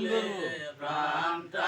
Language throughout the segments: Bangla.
বন্ধু প্রাণটা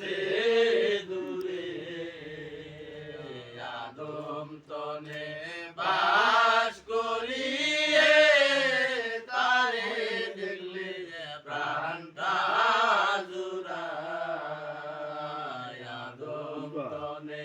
আছে দূরে তনে বাস করিয়ে তারে দেখলে প্রাণটা জুড়ায়। তনে